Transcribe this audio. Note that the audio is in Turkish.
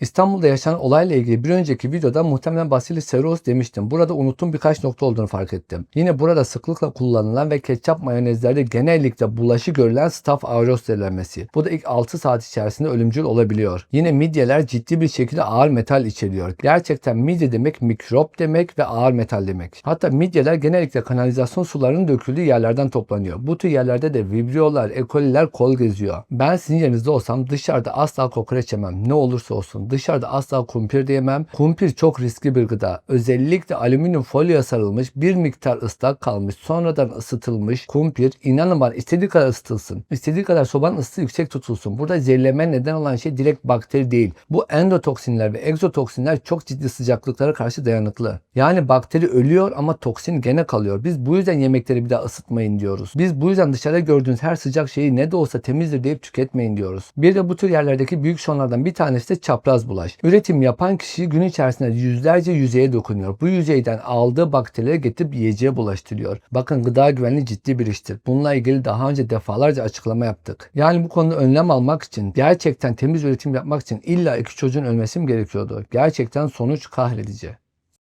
İstanbul'da yaşanan olayla ilgili bir önceki videoda muhtemelen Bacillus cereus demiştim. Burada unuttuğum birkaç nokta olduğunu fark ettim. Yine burada sıklıkla kullanılan ve ketçap mayonezlerde genellikle bulaşı görülen staph aureus denilenmesi. Bu da ilk 6 saat içerisinde ölümcül olabiliyor. Yine midyeler ciddi bir şekilde ağır metal içeriyor. Gerçekten midye demek mikrop demek ve ağır metal demek. Hatta midyeler genellikle kanalizasyon sularının döküldüğü yerlerden toplanıyor. Bu tür yerlerde de vibriolar, ekoliler kol geziyor. Ben sizin yerinizde olsam dışarıda asla kokoreç yemem. Ne olursa olsun. Dışarıda asla kumpir de yemem. Kumpir çok riskli bir gıda. Özellikle alüminyum folyoya sarılmış bir miktar ıslak kalmış sonradan ısıtılmış kumpir inanın bana istediği kadar ısıtılsın. İstediği kadar sobanın ısısı yüksek tutulsun. Burada zehirleme neden olan şey direkt bakteri değil. Bu endotoksinler ve egzotoksinler çok ciddi sıcaklıklara karşı dayanıklı. Yani bakteri ölüyor ama toksin gene kalıyor. Biz bu yüzden yemekleri bir daha ısıtmayın diyoruz. Biz bu yüzden dışarıda gördüğünüz her sıcak şeyi ne de olsa temizdir deyip tüketmeyin diyoruz. Bir de bu tür yerlerdeki büyük sorunlardan bir tanesi de çapraz bulaş. Üretim yapan kişi gün içerisinde yüzlerce yüzeye dokunuyor. Bu yüzeyden aldığı bakterileri getirip yiyeceğe bulaştırıyor. Bakın gıda güvenliği ciddi bir iştir. Bununla ilgili daha önce defalarca açıklama yaptık. Yani bu konuda önlem almak için gerçekten temiz üretim yapmak için illa iki çocuğun ölmesi mi gerekiyordu? Gerçekten sonuç kahredici.